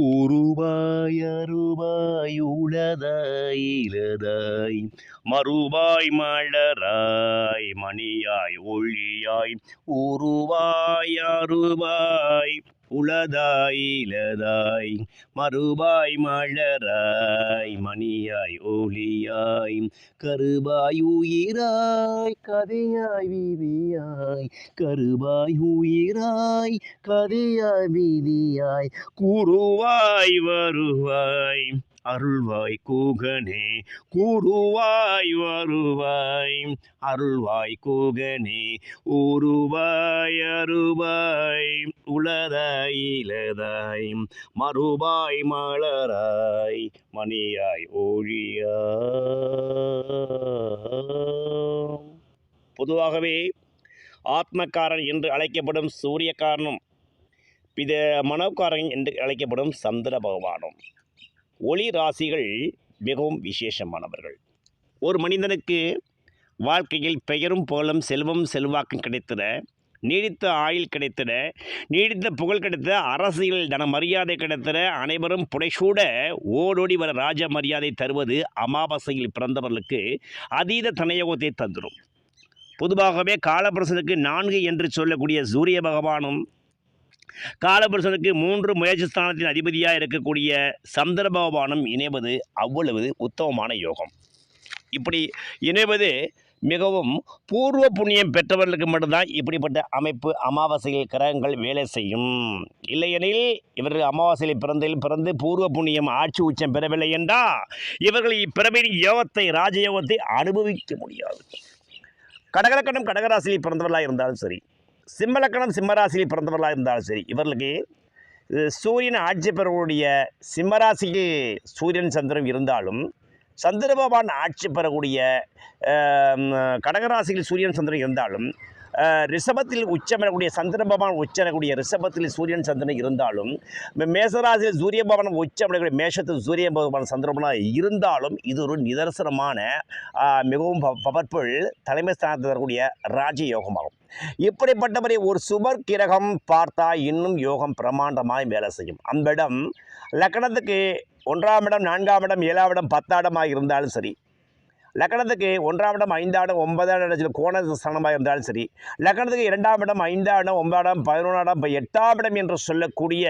உருவாய் அருவாய் உளதாய் இலதாய் மறுவாய் மலராய் மணியாய் ஒளியாய். உருவாய் அருவாய் உளதாய் இலதாய் மறுவாய் மலராய் மணியாய் ஒளியாய் கருபாய் உயிராய் கதையாய் வீதியாய் கருபாய் உயிராய் கதையாய் வீதியாய் கூறுவாய் வருவாய் அருள்வாய் கூகனே கூறுவாய் வருவாய் அருள்வாய் கூகனே ஊருவாய் அருவாய் உளதாய் இலதாய் மறுபாய் மலராய் மணியாய் ஒழியாய் பொதுவாகவே ஆத்மக்காரன் என்று அழைக்கப்படும் சூரியக்காரனும் பித மனோக்காரன் என்று அழைக்கப்படும் சந்திர பகவானும் ஒளி ராசிகள் மிகவும் விசேஷமானவர்கள். ஒரு மனிதனுக்கு வாழ்க்கையில் பெயரும் புகழும் செல்வம் செல்வாக்கும் கிடைத்திட நீடித்த ஆயுள் கிடைத்திட நீடித்த புகழ் கிடைத்த அரசியல் தன மரியாதை கிடைத்திட அனைவரும் புடைசூட ஓடோடி வர ராஜ மரியாதை தருவது அமாவாசையில் பிறந்தவர்களுக்கு அதீத தனயோகத்தை தந்துடும். பொதுவாகவே காலபுருஷனுக்கு நான்கு என்று சொல்லக்கூடிய சூரிய பகவானும் காலபுருஷனுக்கு மூன்று முயற்சி ஸ்தானத்தின் அதிபதியாக இருக்கக்கூடிய சந்திர பகவானும் இணைவது அவ்வளவு உத்தமமான யோகம். இப்படி இணைவது மிகவும் பூர்வ புண்ணியம் பெற்றவர்களுக்கு மட்டும்தான் இப்படிப்பட்ட அமைப்பு அமாவாசையில் கிரகங்கள் வேலை செய்யும். இல்லையெனில் இவர்கள் அமாவாசையில் பிறந்தில் பிறந்து பூர்வ புண்ணியம் ஆட்சி உச்சம் பெறவில்லை என்றால் இவர்கள் இப்பிறவின் யோகத்தை ராஜயோகத்தை அனுபவிக்க முடியாது. கடகலக்கணம் கடகராசியில் பிறந்தவர்களாக இருந்தாலும் சரி சிம்மலக்கணம் சிம்மராசியில் பிறந்தவர்களாக இருந்தாலும் சரி இவர்களுக்கு சூரியன் ஆட்சி பெறக்கூடிய சிம்மராசிக்கு சூரியன் சந்திரன் இருந்தாலும் சந்திரபகவான் ஆட்சி பெறக்கூடிய கடகராசியில் சூரியன் சந்திரன் இருந்தாலும் ரிஷபத்தில் உச்சமிடக்கூடிய பெறக்கூடிய சந்திர பகவான் உச்சரக்கூடிய ரிஷபத்தில் சூரியன் சந்திரன் இருந்தாலும் மேசராசியில் சூரிய பகவான் மேஷத்தில் சூரிய பகவான் சந்திரபகவான் இருந்தாலும் இது ஒரு நிதர்சனமான மிகவும் பவர்ஃபுல் தலைமை ஸ்தானத்தில் வரக்கூடிய ராஜயோகமாகும். இப்படிப்பட்டபடி ஒரு சுபர் கிரகம் பார்த்தா இன்னும் யோகம் பிரமாண்டமாய் வேலை செய்யும். அந்த இடம் லக்கணத்துக்கு ஒன்றாம் இடம் நான்காம் இடம் ஏழாம் இடம் பத்தாடமாக இருந்தாலும் சரி லக்கணத்துக்கு ஒன்றாம் இடம் ஐந்தாடம் ஒன்பதாம் இடத்தில் கோண ஸ்தானமாக இருந்தாலும் சரி லக்கணத்துக்கு இரண்டாம் இடம் ஐந்தாம் இடம் ஒன்பதாம் பதினொன்றாம் இடம் எட்டாம் இடம் என்று சொல்லக்கூடிய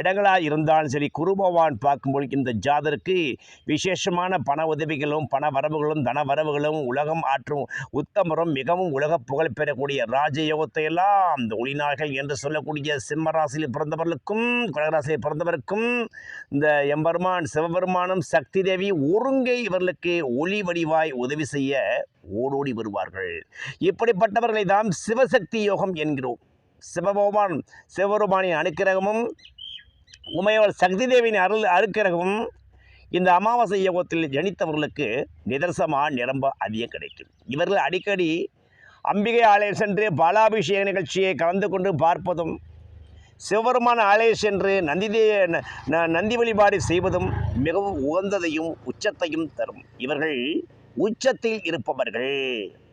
இடங்களாக இருந்தாலும் சரி குருபவான் பார்க்கும்போது இந்த ஜாதருக்கு விசேஷமான பண உதவிகளும் பண வரவுகளும் தன வரவுகளும் உலகம் ஆற்றும் உத்தமரும் மிகவும் உலக புகழ் பெறக்கூடிய ராஜயோகத்தை எல்லாம் அந்த ஒளிநாள்கள் என்று சொல்லக்கூடிய சிம்மராசியில் பிறந்தவர்களுக்கும் கடகராசியில் பிறந்தவருக்கும் இந்த எம்பெருமான் சிவபெருமானும் சக்தி தேவி ஒருங்கே இவர்களுக்கு ஒளி வடிவாய் உதவி செய்ய ஓடோடி வருவார்கள். இப்படிப்பட்டவர்களை தான் சிவசக்தி யோகம் என்கிறோம். சிவபகவான் சிவபெருமானின் அனுக்கிரகமும் உமையவள் சக்தி தேவியின் அருள் அருக்கிரகமும் இந்த அமாவாசை யோகத்தில் ஜனித்தவர்களுக்கு நிதர்சமாக நிரம்ப அதிகம் கிடைக்கும். இவர்கள் அடிக்கடி அம்பிகை ஆலயம் சென்று பாலாபிஷேக நிகழ்ச்சியை கலந்து கொண்டு பார்ப்பதும் சிவபெருமான ஆலயம் சென்று நந்திதே நந்தி வழிபாடு செய்வதும் மிகவும் உகந்ததையும் உச்சத்தையும் தரும். இவர்கள் உச்சத்தில் இருப்பவர்கள்.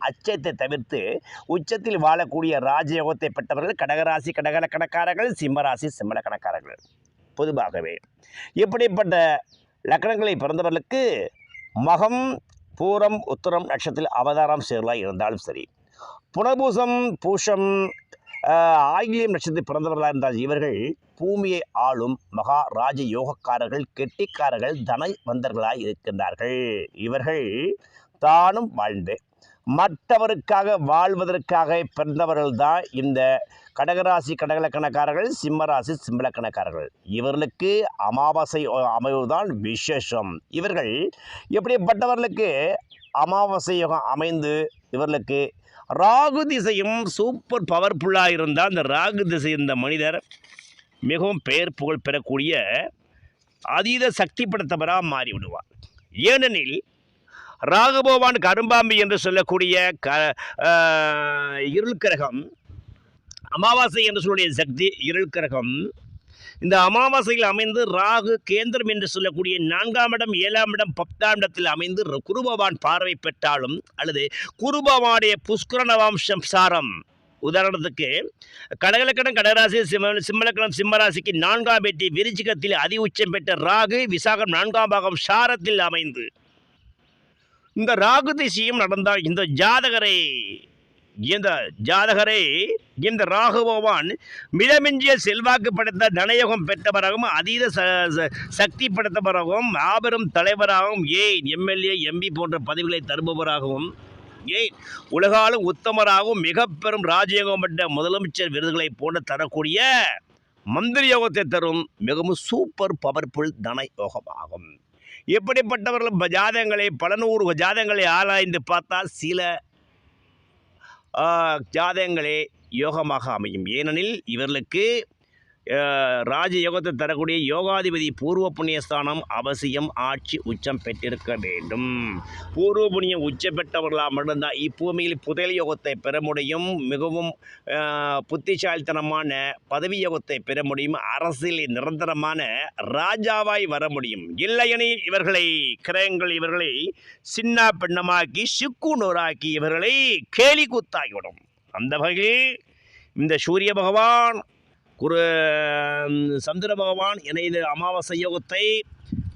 அச்சத்தை தவிர்த்து உச்சத்தில் வாழக்கூடிய ராஜயோகத்தை பெற்றவர்கள் கடகராசி கடகல கணக்காரர்கள் சிம்மராசி சிம்மல கணக்காரர்கள் பொதுவாகவே இப்படிப்பட்ட லக்கணங்களை பிறந்தவர்களுக்கு மகம் பூரம் உத்தரம் நட்சத்திரத்தில் அவதாரம் சேர்லாம் இருந்தாலும் சரி புனபூசம் பூஷம் ஆஹ், ஆயிலியம் நட்சத்திரத்தில் பிறந்தவர்களாக இருந்தால் இவர்கள் பூமியை ஆளும் மகா ராஜ யோகக்காரர்கள் கெட்டிக்காரர்கள் தனவந்தர்களாய் இருக்கின்றார்கள். இவர்கள் தானும் வாழ்ந்து மற்றவருக்காக வாழ்வதற்காக பிறந்தவர்கள் தான் இந்த கடகராசி கடகலக்கணக்காரர்கள் சிம்மராசி சிம்மலக்கணக்காரர்கள். இவர்களுக்கு அமாவாசை அமைவுதான் விசேஷம். இவர்கள் எப்படிப்பட்டவர்களுக்கு அமாவாசை யோகம் அமைந்து இவர்களுக்கு ராகு திசையும் சூப்பர் பவர்ஃபுல்லாக இருந்தால் அந்த ராகு திசை இந்த மனிதர் மிகவும் பெயர் புகழ் பெறக்கூடிய அதீத சக்தி படைத்தவராக மாறிவிடுவார் ஏனெனில் ராகபோவான் கரும்பாம்பி என்று சொல்லக்கூடிய க இருள் கிரகம் அமாவாசை என்று சொல்லக்கூடிய சக்தி இருள் கிரகம் இந்த அமாவாசையில் அமைந்து ராகு கேந்திரம் என்று சொல்லக்கூடிய நான்காம் இடம் ஏழாம் இடம் பத்தாம் இடத்தில் அமைந்து குருபவான் பார்வை பெற்றாலும் அல்லது குருபவானுடைய புஷ்கரணவாம்சம் சாரம் உதாரணத்துக்கு கடகலக்கணம் கடகராசி சிம்ம சிம்மலக்கணம் சிம்மராசிக்கு நான்காம் பெட்டி விருச்சிகத்தில் அதி உச்சம் பெற்ற ராகு விசாகம் நான்காம் பாகம் சாரத்தில் அமைந்து. இந்த ராகு திசையும் நடந்தால் இந்த ஜாதகரை இந்த ஜாதகரை இந்த ராகு பகவான் மிதமிஞ்சிய செல்வாக்கு படைத்த தனயோகம் பெற்றவராகவும் அதீத ச ச- சக்தி படைத்தவராகவும் மாபெரும் தலைவராகவும் ஏன் எம்எல்ஏ எம்பி போன்ற பதவிகளை தருபவராகவும் ஏன் உலகாலும் உத்தமராகவும் மிக பெரும் ராஜயோகம் பெற்ற முதலமைச்சர் விருதுகளை போன்று தரக்கூடிய மந்திரி யோகத்தை தரும் மிகவும் சூப்பர் பவர்ஃபுல் தன யோகமாகும். எப்படிப்பட்டவர்கள் ஜாதங்களை ஜாதகங்களை பல நூறு ஜாதகங்களை ஆராய்ந்து பார்த்தால் சில ஜாதகங்களே யோகமாக அமையும். ஏனெனில் இவர்களுக்கு ராஜயோகத்தை ராஜ தரக்கூடிய யோகாதிபதி பூர்வ புண்ணியஸ்தானம் அவசியம் ஆட்சி உச்சம் பெற்றிருக்க வேண்டும். பூர்வ புண்ணியம் உச்சம் பெற்றவர்களாக மட்டும்தான் இப்பூமியில் புதையல் யோகத்தை பெற முடியும் மிகவும் புத்திசாலித்தனமான பதவி யோகத்தை பெற முடியும் அரசியலில் நிரந்தரமான ராஜாவாய் வர முடியும். இல்லையெனில் இவர்களை கிரகங்கள் இவர்களை சின்ன பின்னமாக்கி சிக்குநூறாக்கி இவர்களை கேலி கூத்தாகிவிடும் அந்த வகையில் இந்த சூரிய பகவான் குரு சந்திர பகவான் இணைந்த அமாவாசை யோகத்தை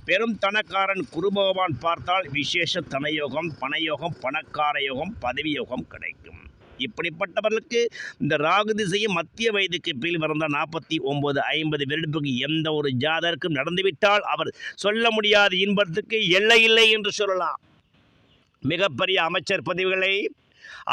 பெரும் தனக்காரன் குரு பகவான் பார்த்தால் விசேஷ தனயோகம் பணயோகம் பணக்கார யோகம் பதவி யோகம் கிடைக்கும். இப்படிப்பட்டவர்களுக்கு இந்த ராகு திசையும் மத்திய வயதுக்கு பின் பிறந்த நாற்பத்தி ஒன்பது ஐம்பது வருடத்துக்கு எந்த ஒரு ஜாதருக்கும் நடந்துவிட்டால் அவர் சொல்ல முடியாத இன்பத்துக்கு எல்லை இல்லை என்று சொல்லலாம். மிகப்பெரிய அமைச்சர் பதவிகளை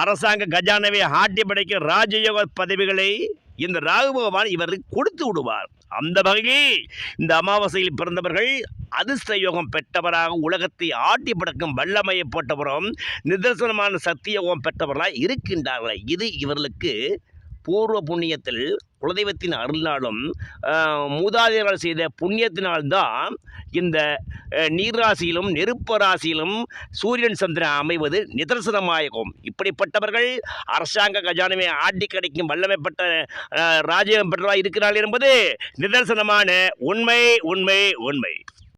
அரசாங்க கஜானவை ஆட்டி படைக்கும் ராஜயோக பதவிகளை இந்த ராகு பகவான் இவருக்கு கொடுத்து விடுவார். அந்த வகையில் இந்த அமாவாசையில் பிறந்தவர்கள் அதிர்ஷ்ட யோகம் பெற்றவராக உலகத்தை ஆட்டி படக்கும் வல்லமையை போட்டவரும் நிதர்சனமான சக்தி யோகம் பெற்றவர்களாக இருக்கின்றார்கள். இது இவர்களுக்கு பூர்வ புண்ணியத்தில் குலதெய்வத்தின் அருளாலும் மூதாதையர்கள் செய்த புண்ணியத்தினால்தான் இந்த அஹ், நீர் ராசியிலும் நெருப்பு ராசியிலும் சூரியன் சந்திரன் அமைவது நிதர்சனமாகும். இப்படிப்பட்டவர்கள் அரசாங்க கஜானவை ஆட்டி கிடைக்கும் வல்லமைப்பட்ட ராஜ்யம் பெற்றவராக இருக்கிறார்கள் என்பது நிதர்சனமான உண்மை உண்மை உண்மை.